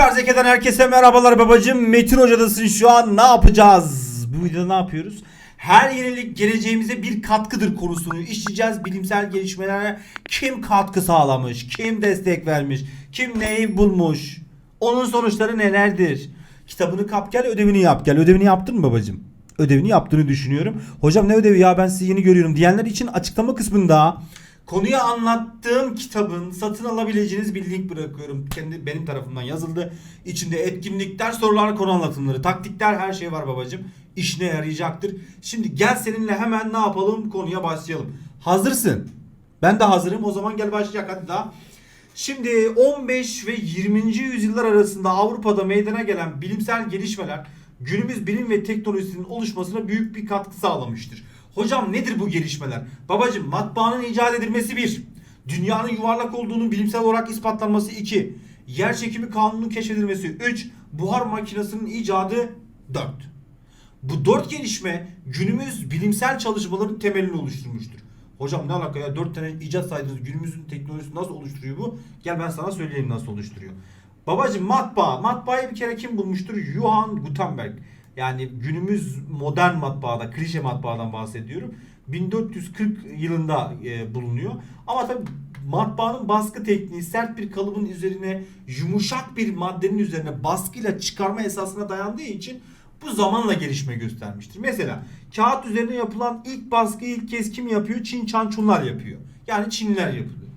Süper Zeki'den herkese merhabalar babacım. Metin Hoca'dasın şu an ne yapacağız? Bu videoda ne yapıyoruz? Her yenilik geleceğimize bir katkıdır konusunu işleyeceğiz. Bilimsel gelişmelere kim katkı sağlamış, kim destek vermiş, kim neyi bulmuş, onun sonuçları nelerdir? Kitabını kap gel ödevini yap gel. Ödevini yaptın mı babacım? Ödevini yaptığını düşünüyorum. Hocam ne ödevi ya ben sizi yeni görüyorum diyenler için açıklama kısmında Konuyu anlattığım kitabın satın alabileceğiniz bir link bırakıyorum. Kendi benim tarafımdan yazıldı. İçinde etkinlikler, sorular, konu anlatımları, taktikler her şey var babacım. İşine yarayacaktır. Şimdi gel seninle hemen ne yapalım? Konuya başlayalım. Hazırsın. Ben de hazırım. O zaman gel başlayacak hadi daha. Şimdi 15 ve 20. yüzyıllar arasında Avrupa'da meydana gelen bilimsel gelişmeler günümüz bilim ve teknolojisinin oluşmasına büyük bir katkı sağlamıştır. Hocam nedir bu gelişmeler? Babacım matbaanın icat edilmesi bir. Dünyanın yuvarlak olduğunu bilimsel olarak ispatlanması iki. Yer çekimi kanununun keşfedilmesi üç. Buhar makinesinin icadı dört. Bu dört gelişme günümüz bilimsel çalışmaların temelini oluşturmuştur. Hocam ne alaka ya dört tane icat saydınız günümüzün teknolojisini nasıl oluşturuyor bu? Gel ben sana söyleyeyim nasıl oluşturuyor. Babacım matbaa. Matbaayı bir kere kim bulmuştur? Johann Gutenberg. Yani günümüz modern matbaada, klişe matbaadan bahsediyorum. 1440 yılında e, bulunuyor. Ama tabii matbaanın baskı tekniği sert bir kalıbın üzerine yumuşak bir maddenin üzerine baskıyla çıkarma esasına dayandığı için bu zamanla gelişme göstermiştir. Mesela kağıt üzerine yapılan ilk baskıyı ilk kez kim yapıyor? Çin Çançunlar yapıyor. Yani Çinliler yapıyor.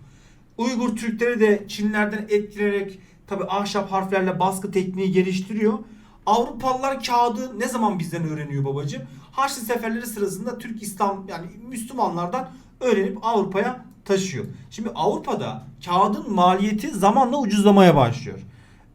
Uygur Türkleri de Çinlerden etkilenerek tabi ahşap harflerle baskı tekniği geliştiriyor. Avrupalılar kağıdı ne zaman bizden öğreniyor babacığım? Haçlı seferleri sırasında Türk İslam yani Müslümanlardan öğrenip Avrupa'ya taşıyor. Şimdi Avrupa'da kağıdın maliyeti zamanla ucuzlamaya başlıyor.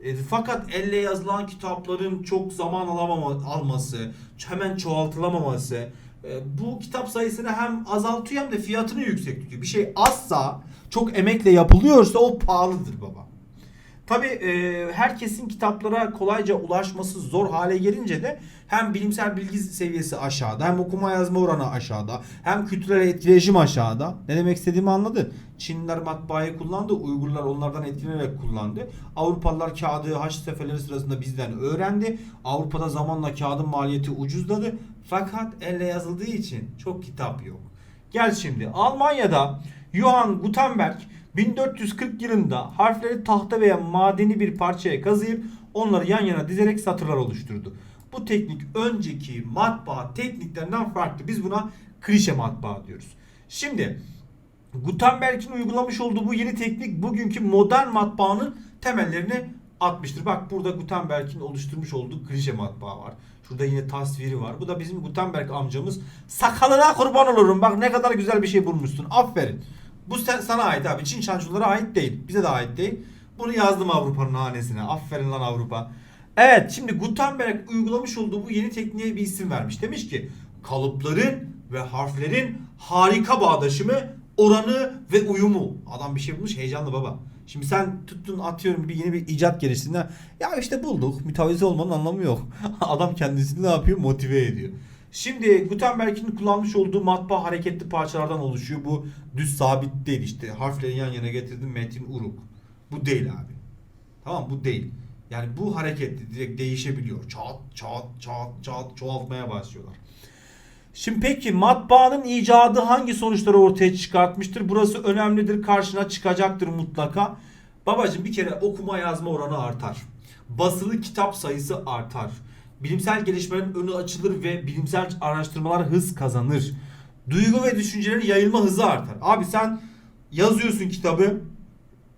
E, fakat elle yazılan kitapların çok zaman alamama, alması, hemen çoğaltılamaması e, bu kitap sayısını hem azaltıyor hem de fiyatını yüksek tutuyor. Bir şey azsa, çok emekle yapılıyorsa o pahalıdır baba. Tabi e, herkesin kitaplara kolayca ulaşması zor hale gelince de hem bilimsel bilgi seviyesi aşağıda hem okuma yazma oranı aşağıda hem kültürel etkileşim aşağıda. Ne demek istediğimi anladın. Çinliler matbaayı kullandı, Uygurlar onlardan etkilenerek kullandı. Avrupalılar kağıdı haç seferleri sırasında bizden öğrendi. Avrupa'da zamanla kağıdın maliyeti ucuzladı. Fakat elle yazıldığı için çok kitap yok. Gel şimdi Almanya'da Johann Gutenberg 1440 yılında harfleri tahta veya madeni bir parçaya kazıyıp onları yan yana dizerek satırlar oluşturdu. Bu teknik önceki matbaa tekniklerinden farklı. Biz buna klişe matbaa diyoruz. Şimdi Gutenberg'in uygulamış olduğu bu yeni teknik bugünkü modern matbaanın temellerini atmıştır. Bak burada Gutenberg'in oluşturmuş olduğu klişe matbaa var. Şurada yine tasviri var. Bu da bizim Gutenberg amcamız. Sakalına kurban olurum. Bak ne kadar güzel bir şey bulmuşsun. Aferin. Bu sen, sana ait abi. Çin çançulara ait değil. Bize de ait değil. Bunu yazdım Avrupa'nın hanesine. Aferin lan Avrupa. Evet şimdi Gutenberg uygulamış olduğu bu yeni tekniğe bir isim vermiş. Demiş ki kalıpların ve harflerin harika bağdaşımı, oranı ve uyumu. Adam bir şey bulmuş heyecanlı baba. Şimdi sen tuttun atıyorum bir yeni bir icat geliştiğinde ya işte bulduk mütevazi olmanın anlamı yok. Adam kendisini ne yapıyor motive ediyor. Şimdi Gutenberg'in kullanmış olduğu matbaa hareketli parçalardan oluşuyor. Bu düz sabit değil işte. Harfleri yan yana getirdim metin uruk. Bu değil abi. Tamam bu değil. Yani bu hareketli direkt değişebiliyor. Çat çat çat çat çoğaltmaya başlıyorlar. Şimdi peki matbaanın icadı hangi sonuçları ortaya çıkartmıştır? Burası önemlidir. Karşına çıkacaktır mutlaka. Babacım bir kere okuma yazma oranı artar. Basılı kitap sayısı artar. Bilimsel gelişmelerin önü açılır ve bilimsel araştırmalar hız kazanır. Duygu ve düşüncelerin yayılma hızı artar. Abi sen yazıyorsun kitabı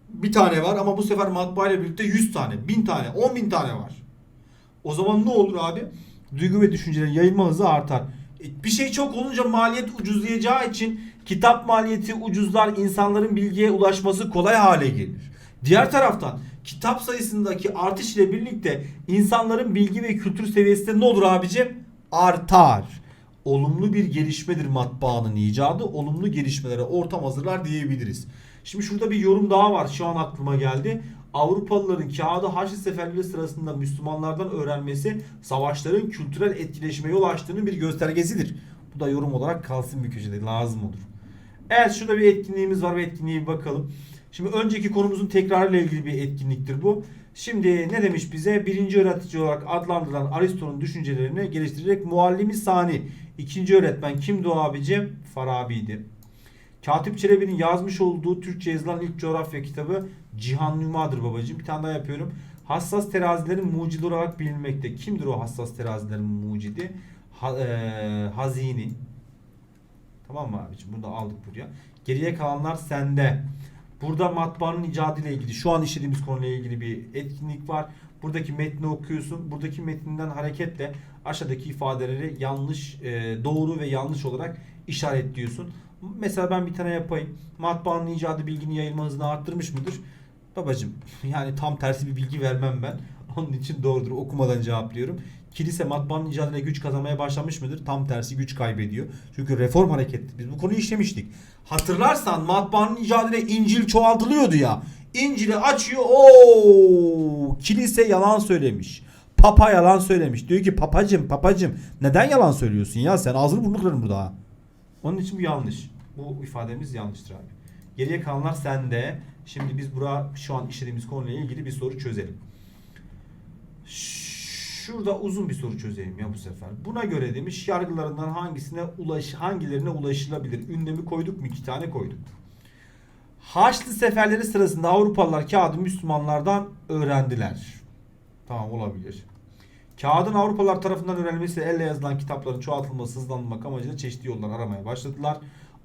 bir tane var ama bu sefer matbaa ile birlikte 100 tane, 1000 tane, 10 bin tane var. O zaman ne olur abi? Duygu ve düşüncelerin yayılma hızı artar. E, Bir şey çok olunca maliyet ucuzlayacağı için kitap maliyeti ucuzlar, insanların bilgiye ulaşması kolay hale gelir. Diğer taraftan kitap sayısındaki artış ile birlikte insanların bilgi ve kültür seviyesi de ne olur abicim? Artar. Olumlu bir gelişmedir matbaanın icadı. Olumlu gelişmelere ortam hazırlar diyebiliriz. Şimdi şurada bir yorum daha var şu an aklıma geldi. Avrupalıların kağıdı Haçlı seferleri sırasında Müslümanlardan öğrenmesi savaşların kültürel etkileşime yol açtığının bir göstergesidir. Bu da yorum olarak kalsın bir köşede lazım olur. Evet şurada bir etkinliğimiz var ve etkinliğe bir bakalım. Şimdi önceki konumuzun tekrarıyla ilgili bir etkinliktir bu. Şimdi ne demiş bize? Birinci öğretici olarak adlandırılan Aristo'nun düşüncelerini geliştirerek muallimi sani. İkinci öğretmen kimdi o abicim? Farabi'ydi. Katip Çelebi'nin yazmış olduğu Türkçe yazılan ilk coğrafya kitabı Cihan Nümadır babacığım. Bir tane daha yapıyorum. Hassas terazilerin mucidi olarak bilinmekte. Kimdir o hassas terazilerin mucidi? Ha, eee, hazini. Tamam mı abicim? Bunu da aldık buraya. Geriye kalanlar sende. Burada matbaanın icadı ile ilgili, şu an işlediğimiz konuyla ilgili bir etkinlik var. Buradaki metni okuyorsun. Buradaki metninden hareketle aşağıdaki ifadeleri yanlış, e, doğru ve yanlış olarak işaretliyorsun. Mesela ben bir tane yapayım. Matbaanın icadı bilginin yayılma hızını arttırmış mıdır? Babacım yani tam tersi bir bilgi vermem ben. Onun için doğrudur. Okumadan cevaplıyorum. Kilise matbaanın icadıyla güç kazanmaya başlamış mıdır? Tam tersi güç kaybediyor. Çünkü reform hareketi. Biz bu konuyu işlemiştik. Hatırlarsan matbaanın icadıyla İncil çoğaltılıyordu ya. İncil'i açıyor. Oo! Kilise yalan söylemiş. Papa yalan söylemiş. Diyor ki papacım papacım neden yalan söylüyorsun ya sen ağzını burnunu kırarım burada. Onun için bu yanlış. Bu ifademiz yanlıştır abi. Geriye kalanlar sende. Şimdi biz bura şu an işlediğimiz konuyla ilgili bir soru çözelim. Şurada uzun bir soru çözeyim ya bu sefer. Buna göre demiş yargılarından hangisine ulaş hangilerine ulaşılabilir? Ünlemi koyduk mu? İki tane koyduk. Haçlı seferleri sırasında Avrupalılar kağıdı Müslümanlardan öğrendiler. Tamam olabilir. Kağıdın Avrupalılar tarafından öğrenilmesi elle yazılan kitapların çoğaltılması, hızlandırmak amacıyla çeşitli yollar aramaya başladılar.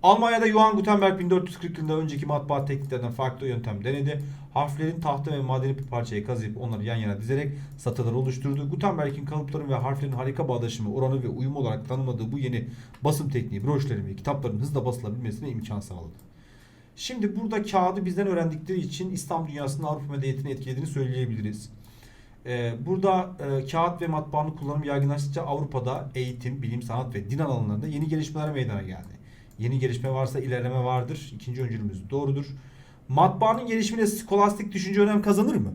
Almanya'da Johann Gutenberg 1440 yılında önceki matbaa tekniklerden farklı yöntem denedi. Harflerin tahta ve madeni bir parçayı kazıyıp onları yan yana dizerek satırlar oluşturdu. Gutenberg'in kalıpların ve harflerin harika bağdaşımı, oranı ve uyumu olarak tanımladığı bu yeni basım tekniği broşürlerin ve kitapların hızla basılabilmesine imkan sağladı. Şimdi burada kağıdı bizden öğrendikleri için İslam dünyasının Avrupa medeniyetini etkilediğini söyleyebiliriz. Ee, burada e, kağıt ve matbaanın kullanımı yaygınlaştıkça Avrupa'da eğitim, bilim, sanat ve din alanlarında yeni gelişmeler meydana geldi. Yeni gelişme varsa ilerleme vardır. İkinci öncülümüz doğrudur. Matbaanın gelişimine skolastik düşünce önem kazanır mı?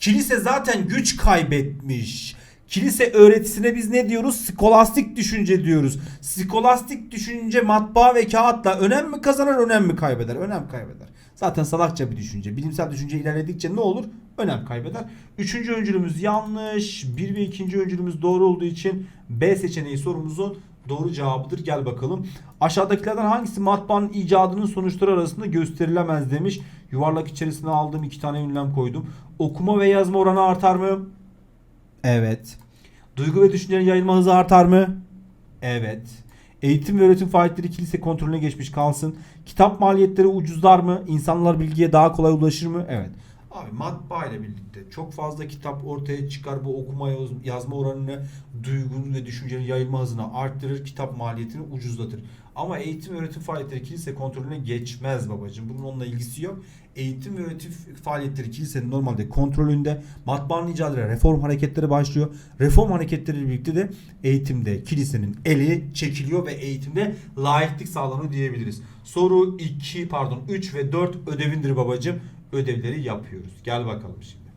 Kilise zaten güç kaybetmiş. Kilise öğretisine biz ne diyoruz? Skolastik düşünce diyoruz. Skolastik düşünce matbaa ve kağıtla önem mi kazanır, önem mi kaybeder? Önem kaybeder. Zaten salakça bir düşünce. Bilimsel düşünce ilerledikçe ne olur? Önem kaybeder. Üçüncü öncülümüz yanlış. Bir ve ikinci öncülümüz doğru olduğu için B seçeneği sorumuzun doğru cevabıdır. Gel bakalım. Aşağıdakilerden hangisi matbaanın icadının sonuçları arasında gösterilemez demiş. Yuvarlak içerisine aldığım iki tane ünlem koydum. Okuma ve yazma oranı artar mı? Evet. Duygu ve düşüncelerin yayılma hızı artar mı? Evet. Eğitim ve öğretim faaliyetleri kilise kontrolüne geçmiş kalsın. Kitap maliyetleri ucuzlar mı? İnsanlar bilgiye daha kolay ulaşır mı? Evet. Abi matbaa ile birlikte çok fazla kitap ortaya çıkar. Bu okuma yaz- yazma oranını, duygunun ve düşüncenin yayılma hızını arttırır. Kitap maliyetini ucuzlatır. Ama eğitim öğretim faaliyetleri kilise kontrolüne geçmez babacığım. Bunun onunla ilgisi yok. Eğitim ve öğretim faaliyetleri kilisenin normalde kontrolünde. Matbaanın icadıyla reform hareketleri başlıyor. Reform hareketleriyle birlikte de eğitimde kilisenin eli çekiliyor ve eğitimde layıklık sağlanıyor diyebiliriz. Soru 2 pardon 3 ve 4 ödevindir babacığım. Ödevleri yapıyoruz. Gel bakalım şimdi.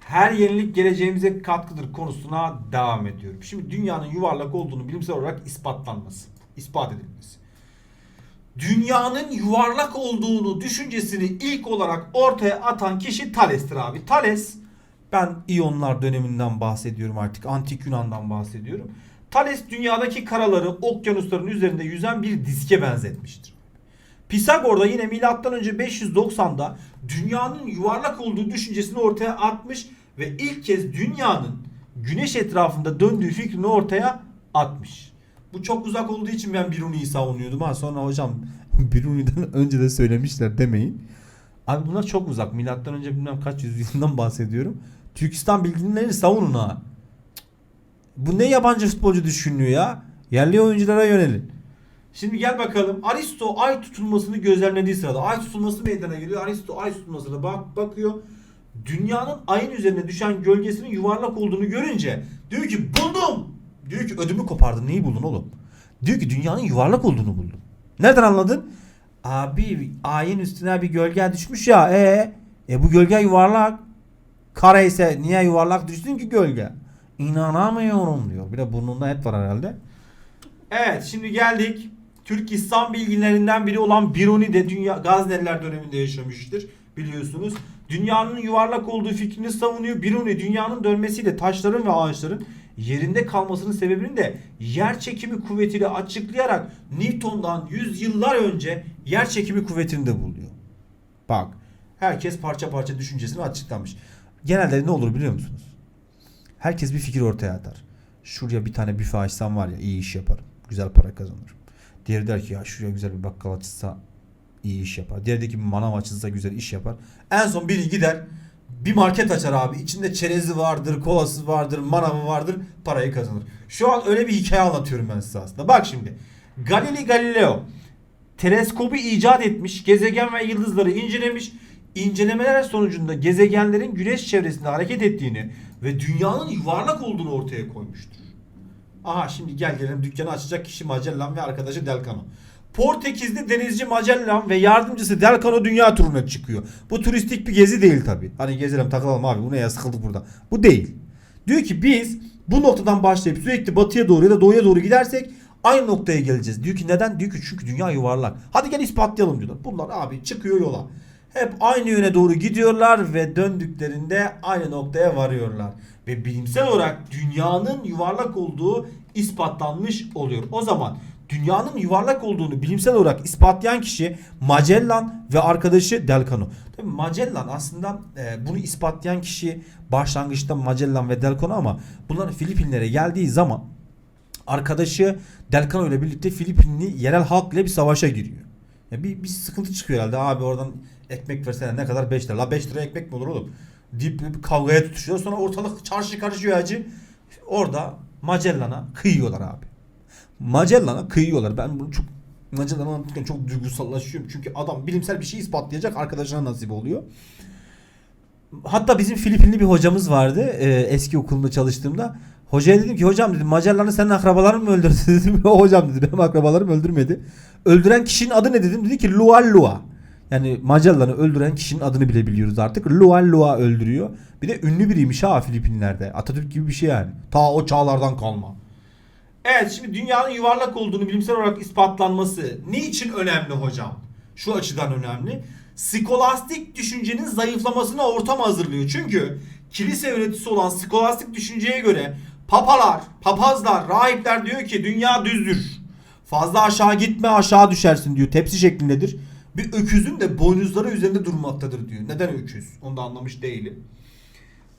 Her yenilik geleceğimize katkıdır konusuna devam ediyorum. Şimdi dünyanın yuvarlak olduğunu bilimsel olarak ispatlanması, ispat edilmesi. Dünyanın yuvarlak olduğunu düşüncesini ilk olarak ortaya atan kişi Thales'tir abi. Thales ben İyonlar döneminden bahsediyorum artık. Antik Yunan'dan bahsediyorum. Thales dünyadaki karaları okyanusların üzerinde yüzen bir diske benzetmiştir. Pisagor da yine milattan önce 590'da dünyanın yuvarlak olduğu düşüncesini ortaya atmış ve ilk kez dünyanın güneş etrafında döndüğü fikrini ortaya atmış. Bu çok uzak olduğu için ben Biruni'yi savunuyordum ha sonra hocam Biruni'den önce de söylemişler demeyin. Abi bunlar çok uzak. Milattan önce bilmem kaç yüzyılından bahsediyorum. Türkistan bilginlerini savunun ha. Bu ne yabancı futbolcu düşünüyor ya? Yerli oyunculara yönelin. Şimdi gel bakalım. Aristo ay tutulmasını gözlemlediği sırada ay tutulması meydana geliyor. Aristo ay tutulmasına bak bakıyor. Dünyanın ayın üzerine düşen gölgesinin yuvarlak olduğunu görünce diyor ki buldum. Diyor ki ödümü kopardın. Neyi buldun oğlum? Diyor ki dünyanın yuvarlak olduğunu buldum. Nereden anladın? Abi ayın üstüne bir gölge düşmüş ya. E e bu gölge yuvarlak. Kare ise niye yuvarlak düştün ki gölge? İnanamıyorum diyor. Bir de burnunda et var herhalde. Evet şimdi geldik. Türk İslam bilginlerinden biri olan Biruni de dünya Gazneliler döneminde yaşamıştır biliyorsunuz. Dünyanın yuvarlak olduğu fikrini savunuyor. Biruni dünyanın dönmesiyle taşların ve ağaçların yerinde kalmasının sebebini de yer çekimi kuvvetiyle açıklayarak Newton'dan yüzyıllar önce yer çekimi kuvvetini de buluyor. Bak herkes parça parça düşüncesini açıklamış. Genelde ne olur biliyor musunuz? Herkes bir fikir ortaya atar. Şuraya bir tane büfe açsam var ya iyi iş yaparım. Güzel para kazanırım. Diğeri der ki ya şuraya güzel bir bakkal açılsa iyi iş yapar. Diğeri de ki bir manav açılsa güzel iş yapar. En son biri gider bir market açar abi. İçinde çerezi vardır, kolası vardır, manavı vardır. Parayı kazanır. Şu an öyle bir hikaye anlatıyorum ben size aslında. Bak şimdi. Galileo Galileo teleskobu icat etmiş, gezegen ve yıldızları incelemiş. İncelemeler sonucunda gezegenlerin güneş çevresinde hareket ettiğini ve dünyanın yuvarlak olduğunu ortaya koymuştur. Aha şimdi gel gelelim dükkanı açacak kişi Magellan ve arkadaşı Delcano. Portekizli denizci Magellan ve yardımcısı Delcano dünya turuna çıkıyor. Bu turistik bir gezi değil tabi. Hani gezelim takılalım abi bu ne ya sıkıldık burada. Bu değil. Diyor ki biz bu noktadan başlayıp sürekli batıya doğru ya da doğuya doğru gidersek aynı noktaya geleceğiz. Diyor ki neden? Diyor ki çünkü dünya yuvarlak. Hadi gel ispatlayalım diyorlar. Bunlar abi çıkıyor yola. Hep aynı yöne doğru gidiyorlar ve döndüklerinde aynı noktaya varıyorlar. Ve bilimsel olarak dünyanın yuvarlak olduğu ispatlanmış oluyor. O zaman dünyanın yuvarlak olduğunu bilimsel olarak ispatlayan kişi Magellan ve arkadaşı Delcano. Tabii Magellan aslında e, bunu ispatlayan kişi başlangıçta Magellan ve Delcano ama bunlar Filipinlere geldiği zaman arkadaşı Delcano ile birlikte Filipinli yerel halk ile bir savaşa giriyor. Ya bir, bir sıkıntı çıkıyor herhalde abi oradan ekmek versene ne kadar 5 lira. La 5 lira ekmek mi olur oğlum? Deyip kavgaya tutuşuyor. Sonra ortalık çarşı karışıyor acı. Orada Magellan'a kıyıyorlar abi. Magellan'a kıyıyorlar. Ben bunu çok Magellan'ı anlatırken çok duygusallaşıyorum. Çünkü adam bilimsel bir şey ispatlayacak arkadaşına nasip oluyor. Hatta bizim Filipinli bir hocamız vardı. e, eski okulunda çalıştığımda. Hocaya dedim ki hocam dedim Magellan'ı senin akrabaların mı öldürdü dedim. O hocam dedi benim akrabalarım öldürmedi. Öldüren kişinin adı ne dedim. Dedi ki Lua Lua. Yani Magellan'ı öldüren kişinin adını bile biliyoruz artık. Lua Lua öldürüyor. Bir de ünlü biriymiş ha Filipinler'de. Atatürk gibi bir şey yani. Ta o çağlardan kalma. Evet şimdi dünyanın yuvarlak olduğunu bilimsel olarak ispatlanması niçin önemli hocam? Şu açıdan önemli. Skolastik düşüncenin zayıflamasına ortam hazırlıyor. Çünkü kilise öğretisi olan skolastik düşünceye göre papalar, papazlar, rahipler diyor ki dünya düzdür. Fazla aşağı gitme aşağı düşersin diyor. Tepsi şeklindedir. Bir öküzün de boynuzları üzerinde durmaktadır diyor. Neden öküz? Onu da anlamış değilim.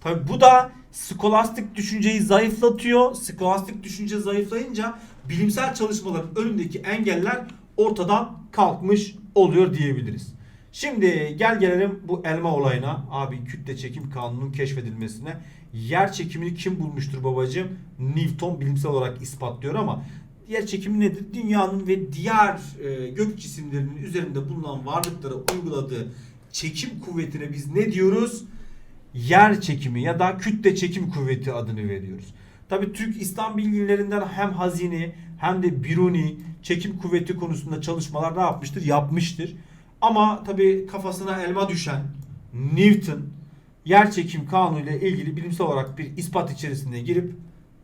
Tabi bu da skolastik düşünceyi zayıflatıyor. Skolastik düşünce zayıflayınca bilimsel çalışmaların önündeki engeller ortadan kalkmış oluyor diyebiliriz. Şimdi gel gelelim bu elma olayına. Abi kütle çekim kanunun keşfedilmesine. Yer çekimini kim bulmuştur babacığım? Newton bilimsel olarak ispatlıyor ama yer çekimi nedir? Dünyanın ve diğer e, gök cisimlerinin üzerinde bulunan varlıklara uyguladığı çekim kuvvetine biz ne diyoruz? yer çekimi ya da kütle çekim kuvveti adını veriyoruz. Tabi Türk İslam bilginlerinden hem Hazini hem de Biruni çekim kuvveti konusunda çalışmalar ne yapmıştır? Yapmıştır. Ama tabi kafasına elma düşen Newton yer çekim kanunu ile ilgili bilimsel olarak bir ispat içerisine girip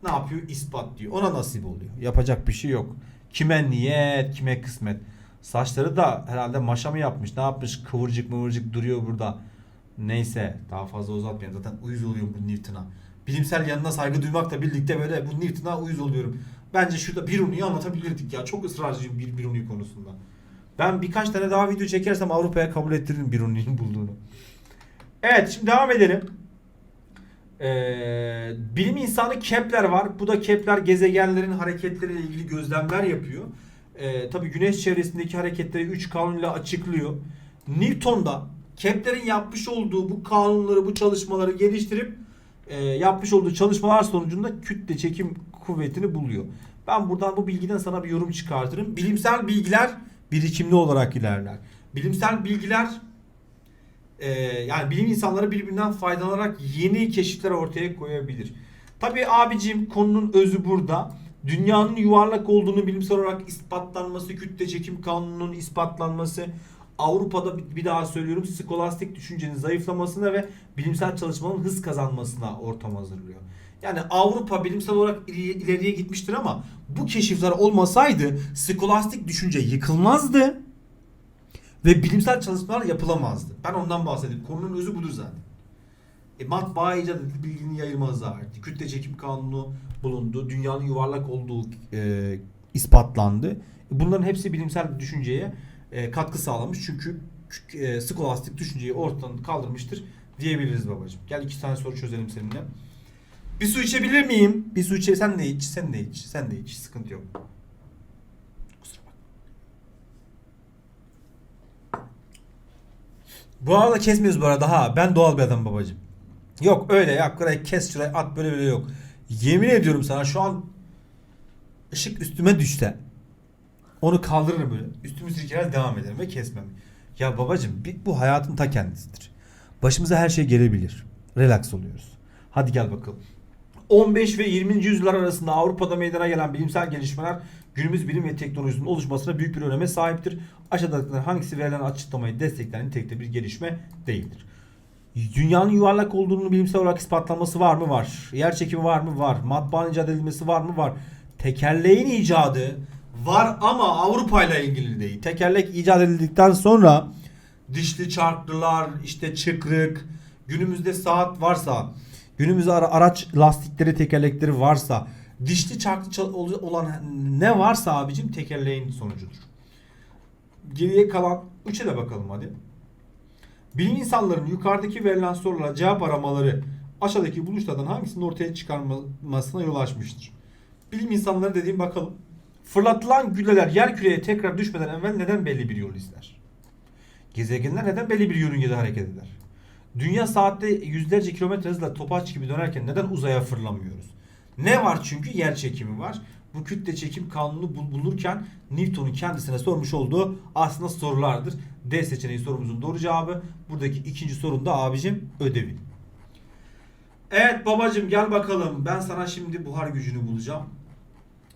ne yapıyor? İspat diyor. Ona nasip oluyor. Yapacak bir şey yok. Kime niyet, kime kısmet. Saçları da herhalde maşa mı yapmış? Ne yapmış? Kıvırcık mıvırcık duruyor burada. Neyse daha fazla uzatmayayım. Zaten uyuz oluyorum bu Newton'a. Bilimsel yanına saygı duymakla birlikte böyle bu Newton'a uyuz oluyorum. Bence şurada Biruni'yi anlatabilirdik ya. Çok ısrarcıyım bir Biruni konusunda. Ben birkaç tane daha video çekersem Avrupa'ya kabul ettiririm Biruni'nin bulduğunu. Evet şimdi devam edelim. Ee, bilim insanı Kepler var. Bu da Kepler gezegenlerin hareketleriyle ilgili gözlemler yapıyor. Ee, Tabi güneş çevresindeki hareketleri 3 kanunla açıklıyor. Newton da Kepler'in yapmış olduğu bu kanunları, bu çalışmaları geliştirip e, yapmış olduğu çalışmalar sonucunda kütle çekim kuvvetini buluyor. Ben buradan bu bilgiden sana bir yorum çıkartırım. Bilimsel bilgiler birikimli olarak ilerler. Bilimsel bilgiler e, yani bilim insanları birbirinden faydalanarak yeni keşifler ortaya koyabilir. Tabii abicim konunun özü burada. Dünyanın yuvarlak olduğunu bilimsel olarak ispatlanması, kütle çekim kanununun ispatlanması, Avrupa'da bir daha söylüyorum skolastik düşüncenin zayıflamasına ve bilimsel çalışmanın hız kazanmasına ortam hazırlıyor. Yani Avrupa bilimsel olarak ileri- ileriye gitmiştir ama bu keşifler olmasaydı skolastik düşünce yıkılmazdı ve bilimsel çalışmalar yapılamazdı. Ben ondan bahsedeyim. Konunun özü budur zaten. E, matbaa icat edildi, bilginin yayılmazlığı arttı. Kütle çekim kanunu bulundu. Dünyanın yuvarlak olduğu e, ispatlandı. E, Bunların hepsi bilimsel düşünceye e, katkı sağlamış. Çünkü e, skolastik düşünceyi ortadan kaldırmıştır diyebiliriz babacığım. Gel iki tane soru çözelim seninle. Bir su içebilir miyim? Bir su içe sen de iç, sen de iç, sen de iç. Sıkıntı yok. Kusura bakma. Bu arada kesmiyoruz bu arada ha. Ben doğal bir adam babacığım. Yok öyle ya. Burayı kes şuraya at böyle böyle yok. Yemin ediyorum sana şu an ışık üstüme düşse onu kaldırırım böyle. Üstümü silkeler devam ederim ve kesmem. Ya babacığım bir- bu hayatın ta kendisidir. Başımıza her şey gelebilir. Relax oluyoruz. Hadi gel bakalım. 15 ve 20. yüzyıllar arasında Avrupa'da meydana gelen bilimsel gelişmeler günümüz bilim ve teknolojisinin oluşmasına büyük bir öneme sahiptir. Aşağıdakilerin hangisi verilen açıklamayı destekleyen nitelikte bir gelişme değildir? Dünyanın yuvarlak olduğunu bilimsel olarak ispatlanması var mı? Var. Yer çekimi var mı? Var. Matbaanın icat edilmesi var mı? Var. Tekerleğin icadı var ama Avrupa ile ilgili değil. Tekerlek icat edildikten sonra dişli çarklılar, işte çıkrık, günümüzde saat varsa, günümüzde ara- araç lastikleri, tekerlekleri varsa, dişli çarklı olan ne varsa abicim tekerleğin sonucudur. Geriye kalan üçe de bakalım hadi. Bilim insanlarının yukarıdaki verilen sorulara cevap aramaları aşağıdaki buluşlardan hangisinin ortaya çıkarılmasına yol açmıştır? Bilim insanları dediğim bakalım. Fırlatılan gülleler yer küreye tekrar düşmeden evvel neden belli bir yol izler? Gezegenler neden belli bir yörüngede hareket eder? Dünya saatte yüzlerce kilometre hızla topaç gibi dönerken neden uzaya fırlamıyoruz? Ne var çünkü yer çekimi var. Bu kütle çekim kanunu bul- bulunurken Newton'un kendisine sormuş olduğu aslında sorulardır. D seçeneği sorumuzun doğru cevabı. Buradaki ikinci sorun da abicim ödevi. Evet babacım gel bakalım. Ben sana şimdi buhar gücünü bulacağım.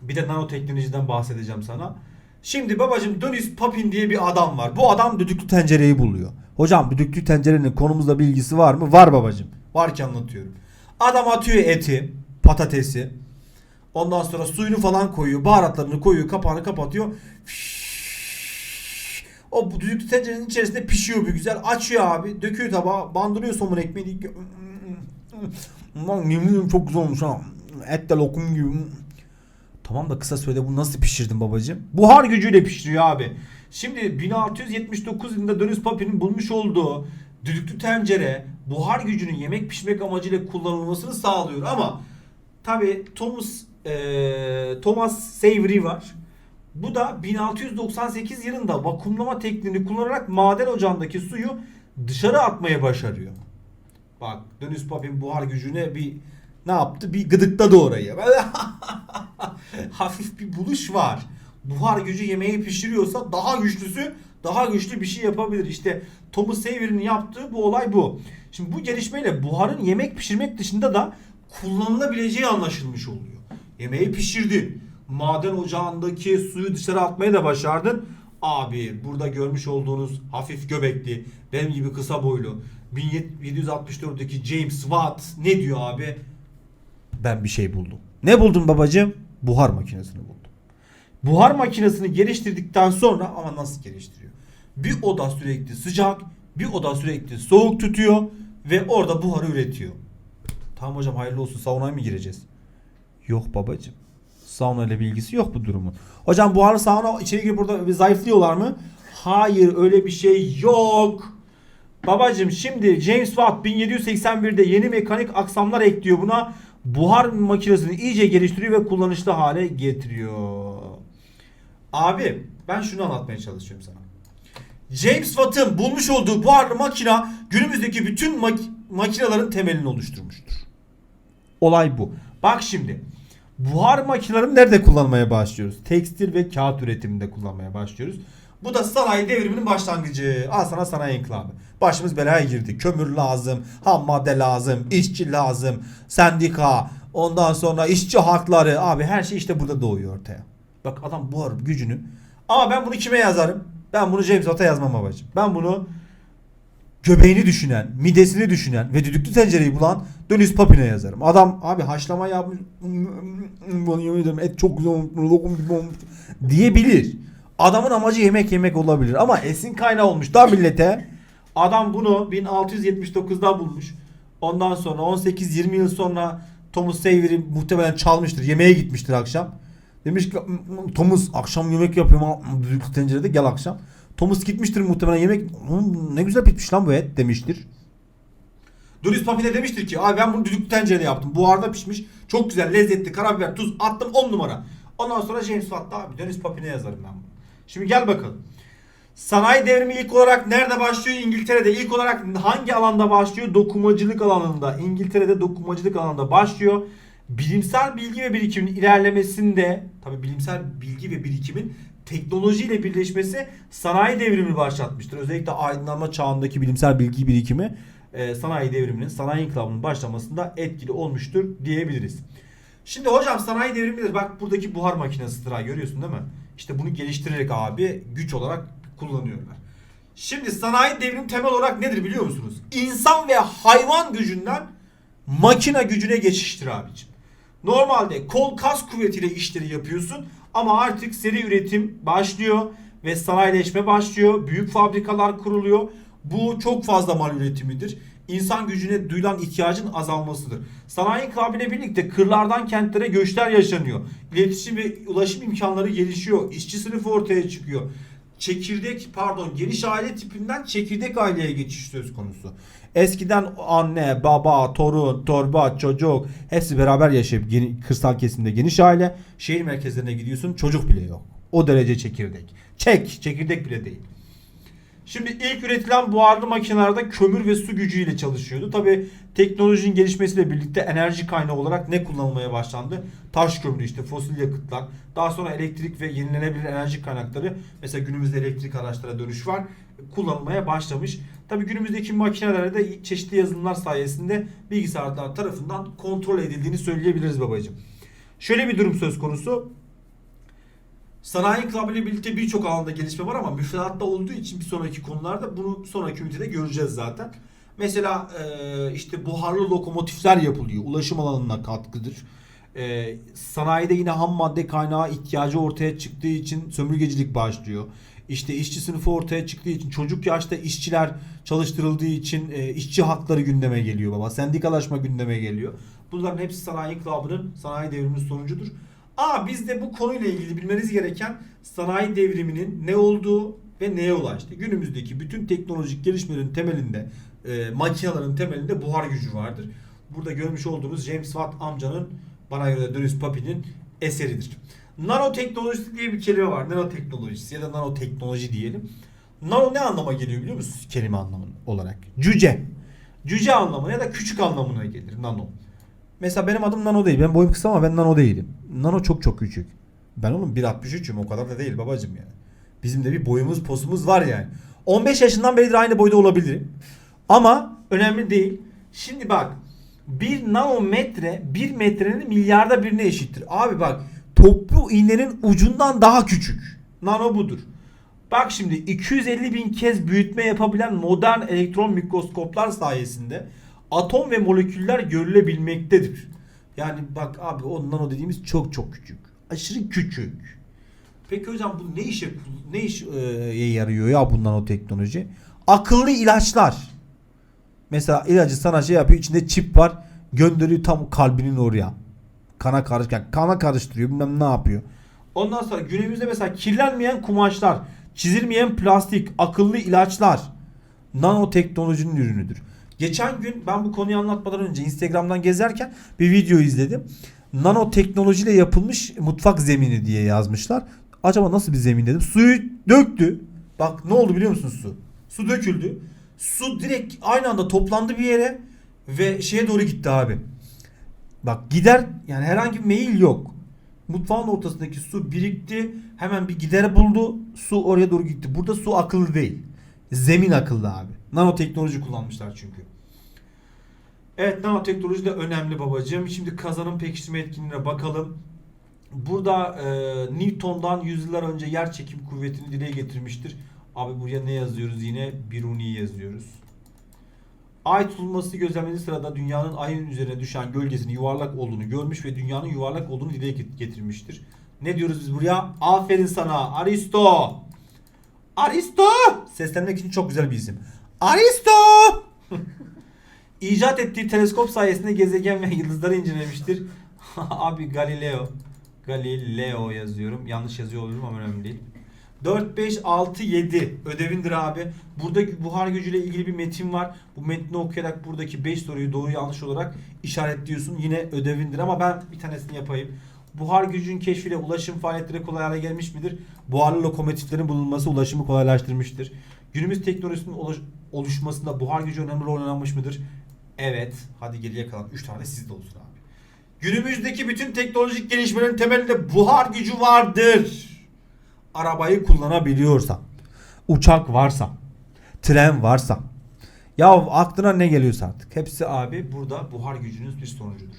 Bir de nanoteknolojiden bahsedeceğim sana. Şimdi babacım Dönüs Papin diye bir adam var. Bu adam düdüklü tencereyi buluyor. Hocam düdüklü tencerenin konumuzla bilgisi var mı? Var babacım. Var ki anlatıyorum. Adam atıyor eti, patatesi. Ondan sonra suyunu falan koyuyor. Baharatlarını koyuyor. Kapağını kapatıyor. O bu düdüklü tencerenin içerisinde pişiyor bir güzel. Açıyor abi. Döküyor tabağa. Bandırıyor somun ekmeğini. Ulan yemin çok güzel olmuş ha. Et de lokum gibi. Tamam da kısa sürede bunu nasıl pişirdin babacığım? Buhar gücüyle pişiriyor abi. Şimdi 1679 yılında Dönüs Papin'in bulmuş olduğu düdüklü tencere buhar gücünün yemek pişirmek amacıyla kullanılmasını sağlıyor ama tabi Thomas eee, Thomas Savery var. Bu da 1698 yılında vakumlama tekniğini kullanarak maden ocağındaki suyu dışarı atmaya başarıyor. Bak Dönüs Papin buhar gücüne bir ne yaptı? Bir gıdıkladı orayı. Hafif bir buluş var. Buhar gücü yemeği pişiriyorsa daha güçlüsü daha güçlü bir şey yapabilir. İşte Thomas Savery'nin yaptığı bu olay bu. Şimdi bu gelişmeyle buharın yemek pişirmek dışında da kullanılabileceği anlaşılmış oluyor. Yemeği pişirdin. Maden ocağındaki suyu dışarı atmayı da başardın. Abi burada görmüş olduğunuz hafif göbekli, benim gibi kısa boylu 1764'deki James Watt ne diyor abi? Ben bir şey buldum. Ne buldun babacığım? Buhar makinesini buldum. Buhar makinesini geliştirdikten sonra ama nasıl geliştiriyor? Bir oda sürekli sıcak, bir oda sürekli soğuk tutuyor ve orada buharı üretiyor. Tamam hocam hayırlı olsun saunaya mı gireceğiz? Yok babacığım. Sauna ile bilgisi yok bu durumun. Hocam buharlı sauna içeri girip burada bir zayıflıyorlar mı? Hayır öyle bir şey yok. Babacım şimdi James Watt 1781'de yeni mekanik aksamlar ekliyor buna. Buhar makinesini iyice geliştiriyor ve kullanışlı hale getiriyor. Abi ben şunu anlatmaya çalışıyorum sana. James Watt'ın bulmuş olduğu buharlı makina günümüzdeki bütün mak- makinelerin temelini oluşturmuştur. Olay bu. Bak şimdi. Buhar makinelerini nerede kullanmaya başlıyoruz? Tekstil ve kağıt üretiminde kullanmaya başlıyoruz. Bu da sanayi devriminin başlangıcı. Al sana sanayi inkılabı. Başımız belaya girdi. Kömür lazım, ham madde lazım, işçi lazım, sendika, ondan sonra işçi hakları. Abi her şey işte burada doğuyor ortaya. Bak adam buhar gücünü. Ama ben bunu kime yazarım? Ben bunu James Watt'a yazmam babacığım. Ben bunu göbeğini düşünen, midesini düşünen ve düdüklü tencereyi bulan Dönüz Papine yazarım. Adam abi haşlama yapmış. Bana yemin ederim et çok güzel. Lokum gibi olmuş. Diyebilir. Adamın amacı yemek yemek olabilir. Ama esin kaynağı olmuş da millete. Adam bunu 1679'da bulmuş. Ondan sonra 18-20 yıl sonra Thomas Savery muhtemelen çalmıştır. Yemeğe gitmiştir akşam. Demiş ki Thomas akşam yemek yapıyorum büyük tencerede gel akşam. Thomas gitmiştir muhtemelen yemek "Hmm, ne güzel pişmiş lan bu et demiştir. Dönüz Papi de demiştir ki abi ben bunu düdüklü tencerede yaptım. Buharda pişmiş. Çok güzel lezzetli karabiber tuz attım 10 numara. Ondan sonra James Watt'ta abi Dönüz Papi'ne yazarım ben bunu. Şimdi gel bakalım. Sanayi devrimi ilk olarak nerede başlıyor? İngiltere'de. İlk olarak hangi alanda başlıyor? Dokumacılık alanında. İngiltere'de dokumacılık alanında başlıyor. Bilimsel bilgi ve birikimin ilerlemesinde, tabi bilimsel bilgi ve birikimin teknolojiyle birleşmesi sanayi devrimini başlatmıştır. Özellikle aydınlanma çağındaki bilimsel bilgi birikimi e, sanayi devriminin, sanayi inkılabının başlamasında etkili olmuştur diyebiliriz. Şimdi hocam sanayi devrimidir. Bak buradaki buhar makinesidir ha görüyorsun değil mi? İşte bunu geliştirerek abi güç olarak kullanıyorlar. Şimdi sanayi devrimi temel olarak nedir biliyor musunuz? İnsan ve hayvan gücünden makine gücüne geçiştir abicim. Normalde kol kas kuvvetiyle işleri yapıyorsun ama artık seri üretim başlıyor ve sanayileşme başlıyor. Büyük fabrikalar kuruluyor. Bu çok fazla mal üretimidir. İnsan gücüne duyulan ihtiyacın azalmasıdır. Sanayi inkılabıyla birlikte kırlardan kentlere göçler yaşanıyor. İletişim ve ulaşım imkanları gelişiyor. İşçi sınıfı ortaya çıkıyor. Çekirdek pardon geniş aile tipinden çekirdek aileye geçiş söz konusu. Eskiden anne, baba, torun, torba, çocuk hepsi beraber yaşayıp geni- kırsal kesimde geniş aile. Şehir merkezlerine gidiyorsun çocuk bile yok. O derece çekirdek. Çek, çekirdek bile değil. Şimdi ilk üretilen buharlı makinelerde kömür ve su gücüyle çalışıyordu. Tabi teknolojinin gelişmesiyle birlikte enerji kaynağı olarak ne kullanılmaya başlandı? Taş kömürü işte fosil yakıtlar. Daha sonra elektrik ve yenilenebilir enerji kaynakları mesela günümüzde elektrik araçlara dönüş var. Kullanılmaya başlamış. Tabi günümüzdeki makinelerde de çeşitli yazılımlar sayesinde bilgisayarlar tarafından kontrol edildiğini söyleyebiliriz babacığım. Şöyle bir durum söz konusu. Sanayi inkılabı ile birlikte birçok alanda gelişme var ama müfredatta olduğu için bir sonraki konularda bunu sonraki ünitede göreceğiz zaten. Mesela e, işte buharlı lokomotifler yapılıyor. Ulaşım alanına katkıdır. E, sanayide yine ham madde kaynağı ihtiyacı ortaya çıktığı için sömürgecilik başlıyor. İşte işçi sınıfı ortaya çıktığı için çocuk yaşta işçiler çalıştırıldığı için e, işçi hakları gündeme geliyor baba. Sendikalaşma gündeme geliyor. Bunların hepsi sanayi inkılabının, sanayi devriminin sonucudur. Aa bizde bu konuyla ilgili bilmeniz gereken sanayi devriminin ne olduğu ve neye ulaştı. Günümüzdeki bütün teknolojik gelişmelerin temelinde, e, makinelerin temelinde buhar gücü vardır. Burada görmüş olduğunuz James Watt amcanın bana göre Dönüs Papi'nin eseridir. Nanoteknolojisi diye bir kelime var. Nanoteknolojisi ya da nanoteknoloji diyelim. Nano ne anlama geliyor biliyor musunuz kelime anlamı olarak? Cüce. Cüce anlamına ya da küçük anlamına gelir nano. Mesela benim adım Nano değil. Ben boyum kısa ama ben Nano değilim. Nano çok çok küçük. Ben oğlum 1.63'üm o kadar da değil babacım yani. Bizim de bir boyumuz posumuz var yani. 15 yaşından beridir aynı boyda olabilirim. Ama önemli değil. Şimdi bak bir nanometre bir metrenin milyarda birine eşittir. Abi bak toplu iğnenin ucundan daha küçük. Nano budur. Bak şimdi 250 bin kez büyütme yapabilen modern elektron mikroskoplar sayesinde atom ve moleküller görülebilmektedir. Yani bak abi o nano dediğimiz çok çok küçük. Aşırı küçük. Peki hocam bu ne işe ne işe yarıyor ya bu nanoteknoloji? Akıllı ilaçlar. Mesela ilacı sana şey yapıyor içinde çip var gönderiyor tam kalbinin oraya. Kana karış yani kana karıştırıyor bilmem ne yapıyor. Ondan sonra günümüzde mesela kirlenmeyen kumaşlar, çizilmeyen plastik, akıllı ilaçlar nanoteknolojinin ürünüdür. Geçen gün ben bu konuyu anlatmadan önce Instagram'dan gezerken bir video izledim. Nanoteknolojiyle yapılmış mutfak zemini diye yazmışlar. Acaba nasıl bir zemin dedim. Suyu döktü. Bak ne oldu biliyor musun su? Su döküldü. Su direkt aynı anda toplandı bir yere ve şeye doğru gitti abi. Bak gider yani herhangi bir mail yok. Mutfağın ortasındaki su birikti. Hemen bir gider buldu. Su oraya doğru gitti. Burada su akıllı değil. Zemin akıllı abi. Nanoteknoloji kullanmışlar çünkü. Evet nanoteknoloji de önemli babacığım. Şimdi kazanım pekiştirme etkinliğine bakalım. Burada e, Newton'dan yüzyıllar önce yer çekim kuvvetini dile getirmiştir. Abi buraya ne yazıyoruz yine? Biruni yazıyoruz. Ay tutulması gözlemlediği sırada dünyanın ayın üzerine düşen gölgesinin yuvarlak olduğunu görmüş ve dünyanın yuvarlak olduğunu dile get- getirmiştir. Ne diyoruz biz buraya? Aferin sana Aristo. Aristo! Seslenmek için çok güzel bir isim. Aristo! İcat ettiği teleskop sayesinde gezegen ve yıldızları incelemiştir. Abi Galileo. Galileo yazıyorum. Yanlış yazıyor olurum ama önemli değil. 4, 5, 6, 7 ödevindir abi. Burada buhar gücüyle ilgili bir metin var. Bu metni okuyarak buradaki 5 soruyu doğru yanlış olarak işaretliyorsun. Yine ödevindir ama ben bir tanesini yapayım. Buhar gücün keşfiyle ulaşım faaliyetleri kolay hale gelmiş midir? Buharlı lokomotiflerin bulunması ulaşımı kolaylaştırmıştır. Günümüz teknolojisinin oluş- oluşmasında buhar gücü önemli rol oynamış mıdır? Evet. Hadi geriye kalan 3 tane sizde olsun abi. Günümüzdeki bütün teknolojik gelişmelerin temelinde buhar gücü vardır. Arabayı kullanabiliyorsan, uçak varsa, tren varsa, ya aklına ne geliyorsa artık. Hepsi abi burada buhar gücünün bir sonucudur.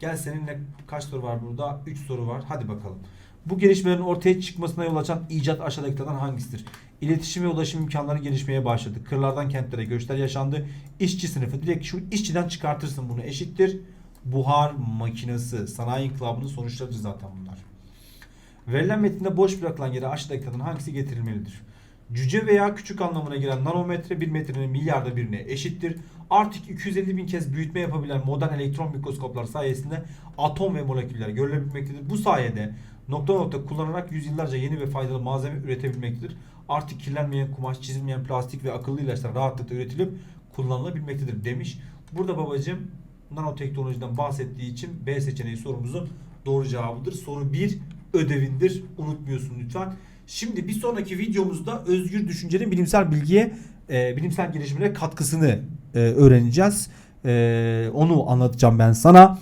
Gel seninle kaç soru var burada? 3 soru var. Hadi bakalım. Bu gelişmelerin ortaya çıkmasına yol açan icat aşağıdakilerden hangisidir? İletişim ve ulaşım imkanları gelişmeye başladı. Kırlardan kentlere göçler yaşandı. İşçi sınıfı direkt şu işçiden çıkartırsın bunu eşittir. Buhar makinesi, sanayi inkılabının sonuçlarıdır zaten bunlar. Verilen metinde boş bırakılan yere aşağıdakilerden hangisi getirilmelidir? Cüce veya küçük anlamına gelen nanometre 1 metrenin milyarda birine eşittir. Artık 250 bin kez büyütme yapabilen modern elektron mikroskoplar sayesinde atom ve moleküller görülebilmektedir. Bu sayede nokta nokta kullanarak yüzyıllarca yeni ve faydalı malzeme üretebilmektedir. Artık kirlenmeyen kumaş, çizilmeyen plastik ve akıllı ilaçlar rahatlıkla üretilip kullanılabilmektedir demiş. Burada babacığım nanoteknolojiden bahsettiği için B seçeneği sorumuzun doğru cevabıdır. Soru 1 ödevindir. Unutmuyorsun lütfen. Şimdi bir sonraki videomuzda özgür düşüncenin bilimsel bilgiye, e, bilimsel gelişmelere katkısını e, öğreneceğiz. E, onu anlatacağım ben sana.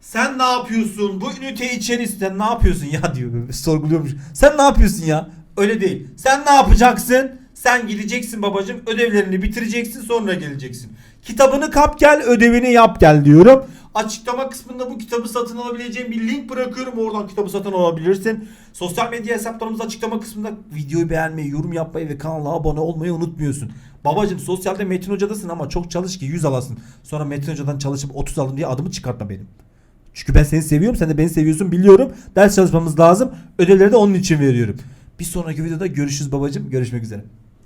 Sen ne yapıyorsun? Bu ünite içerisinde ne yapıyorsun ya diyor. Sorguluyormuş. Sen ne yapıyorsun ya? Öyle değil. Sen ne yapacaksın? Sen gideceksin babacığım. Ödevlerini bitireceksin sonra geleceksin. Kitabını kap gel ödevini yap gel diyorum. Açıklama kısmında bu kitabı satın alabileceğim bir link bırakıyorum. Oradan kitabı satın alabilirsin. Sosyal medya hesaplarımız açıklama kısmında videoyu beğenmeyi, yorum yapmayı ve kanala abone olmayı unutmuyorsun. Babacım sosyalde Metin Hoca'dasın ama çok çalış ki 100 alasın. Sonra Metin Hoca'dan çalışıp 30 alın diye adımı çıkartma benim. Çünkü ben seni seviyorum. Sen de beni seviyorsun biliyorum. Ders çalışmamız lazım. Ödevleri de onun için veriyorum. Bir sonraki videoda görüşürüz babacım. Görüşmek üzere.